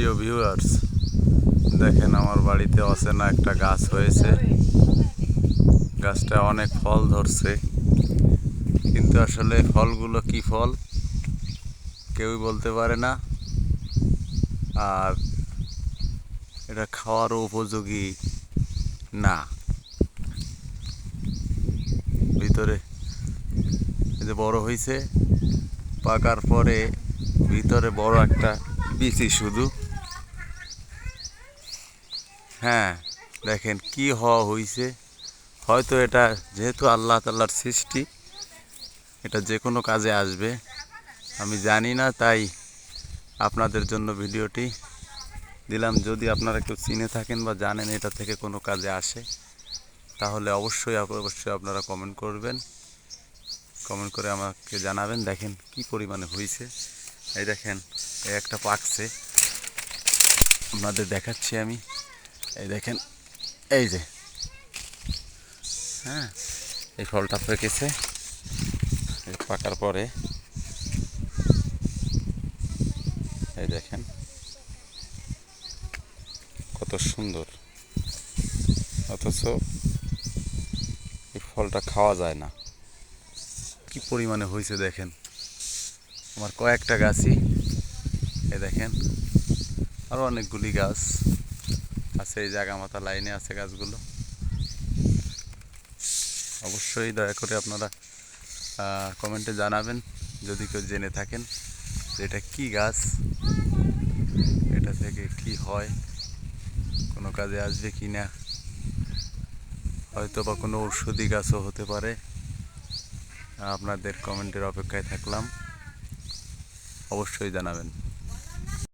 প্রিয় ভিউয়ার্স দেখেন আমার বাড়িতে অচেনা একটা গাছ হয়েছে। গাছটা অনেক ফল ধরছে, কিন্তু আসলে ফলগুলো কি ফল? কেউই বলতে পারে না। আর এটা খাওয়ারও উপযোগী না। ভিতরে যে বড় হয়েছে পাকার পরে ভিতরে বড় একটা বিচি শুধু। হ্যাঁ দেখেন কি হওয়া হয়েছে হয়তো এটা যেহেতু আল্লাহ তাল্লার সৃষ্টি, এটা যে কোনো কাজে আসবে। আমি জানি না, তাই আপনাদের জন্য ভিডিওটি দিলাম। যদি আপনারা কেউ চিনে থাকেন বা জানেন এটা থেকে কোনো কাজে আসে, তাহলে অবশ্যই অবশ্যই আপনারা কমেন্ট করবেন। কমেন্ট করে আমাকে জানাবেন, দেখেন কি পরিমাণে হয়েছে এই দেখেন, এই একটা পাকছে। আপনাদের দেখাচ্ছি আমি। দেখেন, এই যে। হ্যাঁ এই ফলটা পেকেছে এই পাকার পরে। এই দেখেন, কত সুন্দর। অথচ এই ফলটা খাওয়া যায় না। কি পরিমাণে হয়েছে দেখেন। আমার কয়েকটা গাছই এ দেখেন আরও অনেকগুলি গাছ। আছে, এই জায়গা মাথা লাইনে আছে গাছগুলো। অবশ্যই দয়া করে আপনারা কমেন্টে জানাবেন, যদি কেউ জেনে থাকেন যে এটা কি গাছ, এটা থেকে কি হয়, কোনো কাজে আসবে কি না। হয়তো বা কোনো ঔষধি গাছও হতে পারে। আপনাদের কমেন্টের অপেক্ষায় থাকলাম। অবশ্যই জানাবেন।